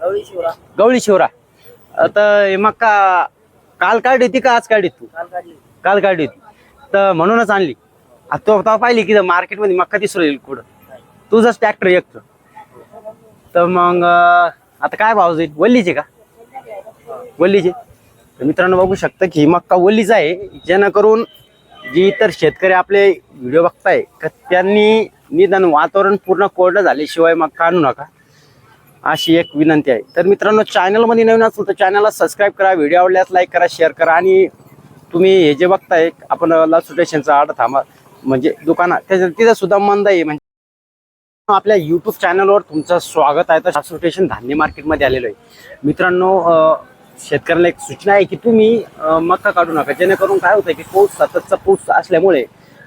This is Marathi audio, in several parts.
गवळी शिवरा. गवळी शिवरा. आता हे मक्का काल काढली होती का आज काढली तू? काल काढली काल काढली होती. तर म्हणूनच आणली. आता तो तेव्हा पाहिली की मार्केटमध्ये मक्का दिसू राहील कुठं? तुझंच ट्रॅक्टर एक तर. मग आता काय भाव जाईल? वल्लीचे का? वल्लीचे. तर मित्रांनो बघू शकता की ही मक्का वल्लीच आहे. जेणेकरून जी इतर शेतकरी आपले व्हिडिओ बघताय का त्यांनी निदान वातावरण पूर्ण कोरडं झाल्याशिवाय मक्का आणू नका. अशी एक विनंती आहे. तर मित्रांनो चॅनलमध्ये नवीन असेल तर चॅनलला सबस्क्राईब करा व्हिडिओ आवडल्यास लाईक करा शेअर करा आणि तुम्ही हे जे बघताय आपण लासू स्टेशनचा आड थांबा. म्हणजे दुकानात त्याच्या तिथं सुद्धा मंद आहे. म्हणजे आपल्या यूट्यूब चॅनलवर तुमचं स्वागत आहे. तर लासू स्टेशन धान्य मार्केटमध्ये आलेलो आहे. मित्रांनो शेतकऱ्याला एक सूचना आहे की तुम्ही मक्का काढू नका. जेणेकरून काय होतं की पाऊस सततचा पाऊस असल्यामुळे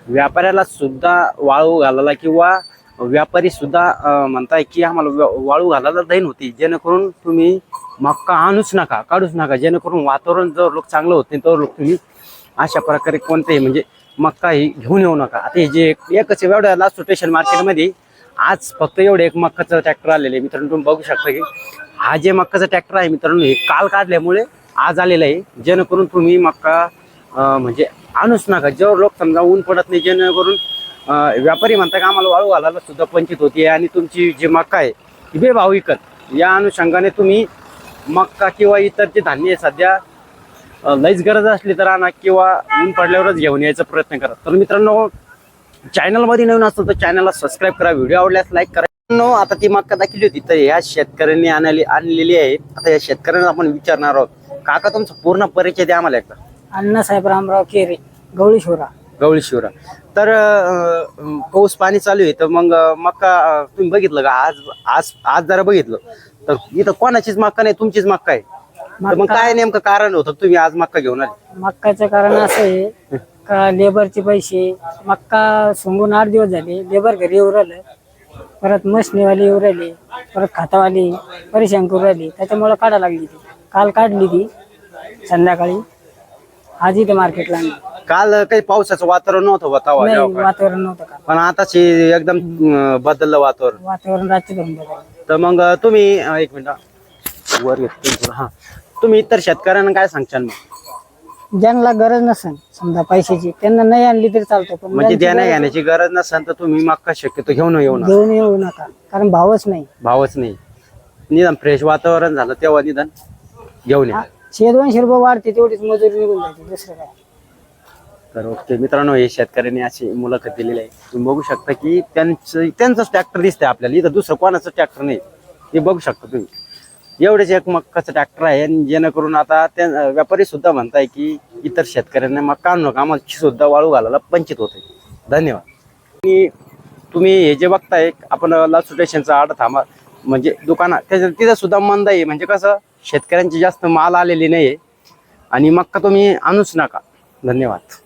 व्यापाऱ्याला सुद्धा वाळू घालायला किंवा व्यापारी सुद्धा म्हणताय की आम्हाला वा- वाळू घालायला दैन होती. जेणेकरून तुम्ही मक्का आणूच नका काढूच नका. जेणेकरून वातावरण जर लोक चांगलं होते तर लोक तुम्ही अशा प्रकारे कोणतेही म्हणजे मक्का ही घेऊन येऊ नका. आता हे जे एकच एवढ्या लास्ट स्टेशन मार्केटमध्ये आज फक्त एवढे एक मक्काचं ट्रॅक्टर आलेले आहे. मित्रांनो तुम्ही बघू शकता की हा जे मक्काचं ट्रॅक्टर आहे मित्रांनो हे काल काढल्यामुळे आज आलेलं आहे. जेणेकरून तुम्ही मक्का म्हणजे आणूच नका. जेव्हा लोक समजा ऊन पडत नाही जेणेकरून व्यापारी म्हणता का आम्हाला वाळू घालायला सुद्धा पंचित होती आणि तुमची जी मक्का आहे ती बेभाव विकत. या अनुषंगाने तुम्ही मक्का किंवा इतर जे धान्य आहे सध्या लईच गरज असली तर आणा किंवा ऊन पडल्यावरच घेऊन यायचा प्रयत्न करा. तर मित्रांनो चॅनलमध्ये नवीन असतो तर चॅनलला सबस्क्राईब करा. व्हिडिओ आवडल्यास लाईक करा. नो आता ती मक्का दाखवली होती. तर या शेतकऱ्यांनी आणली आणलेली आहे. आता या शेतकऱ्यांना आपण विचारणार आहोत. काका तुमचा पूर्ण परिचय द्या आम्हाला एकदा. अण्णासाहेब रामराव केरे गवळीशोरा गवळी शिवरा. तर अं, पाऊस पाणी चालू आहे तर मग अं, मक्का अं, तुम्ही बघितलं का? आज आज आज जरा बघितलं. तर इथं कोणाचीच मक्का नाही तुमचीच मक्का आहे. तर मग काय नेमकं कारण होतं? तुम्ही आज मक्का घेऊन आले. मक्काचं कारण असं आहे का लेबरचे पैसे मक्का सोंगून आठ दिवस झाले लेबर घरी येऊ राहिलं. परत मशनीवाली येऊ राहिली परत खातावाली परेशान करू राहिली. त्याच्यामुळे काढा लागली ती. काल काढली ती संध्याकाळी. आज इथे मार्केटला आणली. काल काही पावसाचं वातावरण नव्हतं बा तवा नाही जेव्हा काय. वातावरण नव्हतं पण आताच हे एकदम अं, बदललं वातावरण. वातावरण धरून तर मग तुम्ही अं, एक मिनिट वर घेतो थोडं हा. तुम्ही इतर शेतकऱ्यांना काय सांगशाल मग? ज्यांना गरज नसेल समजा पैशाची त्यांना नाही आणली तरी चालतं पण म्हणजे ज्यांची देण्या घेण्याची गरज नसेल तर तुम्ही मक्का शक्यतो घेऊन येऊ नका. घेऊन येऊ नका कारण भावच नाही. भावच नाही. निदान फ्रेश वातावरण झालं तेव्हा निदान घेऊन या. शे दोनशे रुपये वाढते तेवढीच मजुरी निघून जाते दुसरं काय? तर ओके मित्रांनो हे शेतकऱ्यांनी अशी मुलाखत दिलेली आहे. तुम्ही बघू शकता की त्यांचं त्यांचंच ट्रॅक्टर दिसतंय आपल्याला. इथं दुसरं कोणाचं ट्रॅक्टर नाही. हे बघू शकता तुम्ही. एवढेच एक मक्काचं ट्रॅक्टर आहे. आणि जेणेकरून आता त्या व्यापारी सुद्धा म्हणताय की इतर शेतकऱ्यांना मक्का आणू नका. आम्हाला सुद्धा वाळू घालायला पंचित होते. धन्यवाद. आणि तुम्ही हे जे बघताय आपण लासू स्टेशनचा आड थांबा. म्हणजे दुकानात त्याच्या तिथं सुद्धा मंद आहे. म्हणजे कसं शेतकऱ्यांची जास्त माल आलेली नाही आहे आणि मक्का तुम्ही आणूच नका. धन्यवाद.